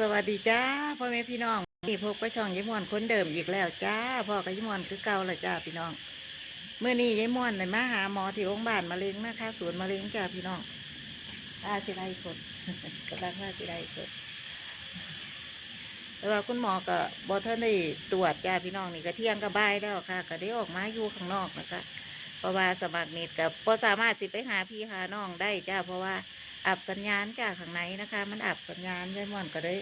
สวัสดีจ้าพ่อแม่พี่น้องนี่พบกับช่องยายม่วนคนเดิมอีกแล้วจ้าพ่อกับยายม่วนคือเก่าและจ้าพี่น้องเมื่อนี้ยายม่วนเลยมาหาหมอที่โรงพยาบาลมะเร็งนะคะสวนมะเร็งจ้าพี่น้องอาสิไรสดกำลังว่าสิไรสดแต่ว่าคุณหมอก็บอท่านได้ตรวจจ้าพี่น้องนี่ก็เที่ยงก็บ่ายแล้วค่ะ ก็ได้ออกมาอยู่ข้างนอกนะคะเพราะว่าสมัครเน็ตกับพอสามารถสิไปหาพี่หาน้องได้จ้าเพราะว่า อับสัญญาณจ้าข้างในนะคะ มันอับสัญญาณยายม่วนก็ได้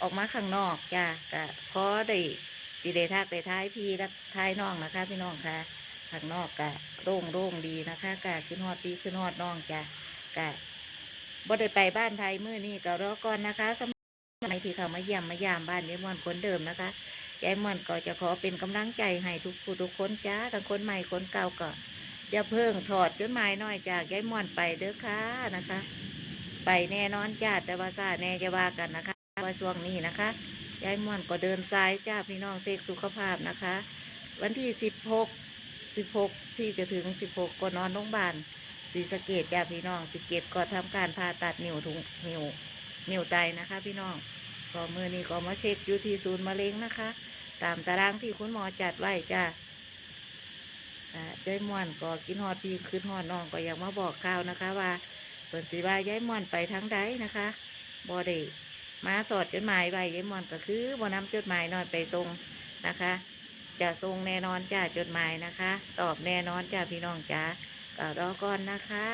ออกมาข้างนอกจ้ากะพอได้สีเดทักได้ท้ายพี่และท้ายน้องนะคะ พี่น้องค่ะข้างนอกกะโล่งโล่งดีนะคะกะขึ้นฮอดพี่ขึ้นฮอดน้องจ้ากะบ่ได้ไปบ้านไทยมื้อนี้ก็รอก่อนนะคะสำหรับในที่เขามาเยี่ยมมายามบ้านยายม่วนคนเดิมนะคะยายม่วนก็จะขอเป็นกำลังใจให้ทุกผู้ทุกคนจ้าทั้งคนใหม่คนเก่าก็อย่าเพิ่งถอดจดหมายน้อยจากยายม่วนไปเด้อค่ะนะคะ ไปแน่นอนจ้าแต่ว่าซาแน่จะว่ากันนะคะว่าช่วงนี้นะคะยายม่วนก็เดินซ้ายจ้าพี่น้องเสกสุขภาพนะคะ วันที่สิบหกสิบหกที่จะถึงสิบหกก็นอนโรงพยาบาลศรีสะเกดจ้าพี่น้องสิเกตก็ทำการผ่าตัดนิ้วถุงนิ้วนิ้วไตนะคะ พี่น้องก็มือนี้ก็มาเช็คอยู่ที่ศูนย์มะเร็งนะคะ ตามตารางที่คุณหมอจัดไว้จ้าอ่ายายม่วนก็กินฮอดพี่ขึ้นฮอดน้องก็อยากมาบอกข่าวนะคะว่า เปิ่นสิว่าย้ายม่อนไปทั้งใดนะคะบ่ได้มาสอดจดหมายไว้ย้ายม่อนก็คือบ่นำจดหมายนอนไปส่งนะคะ จะส่งแน่นอนจ้าจดหมายนะคะ ตอบแน่นอนจ้าพี่น้องจ้าก็รอก่อนนะคะ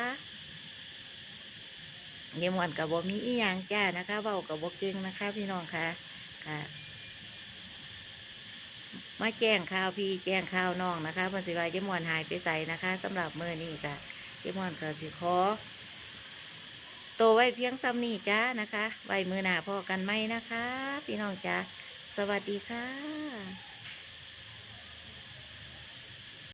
ย้ายม่อนกับบ่มีอีหยังจ้านะคะเว้ากับบ่เก่งนะคะ พี่น้องค่ะค่ะมาแจ้งข่าวพี่แจ้งข่าวน้องนะคะเพิ่นสิว่าย้ายม่อนหายไปใส่นะคะสำหรับมื้อนี้ค่ะย้ายม่อนก็สิขอ โตไว้เพียงซ้ำนี่จ้านะคะ ไว้มือหนาพอกันไหมนะคะ พี่น้องจ้าสวัสดีค่ะ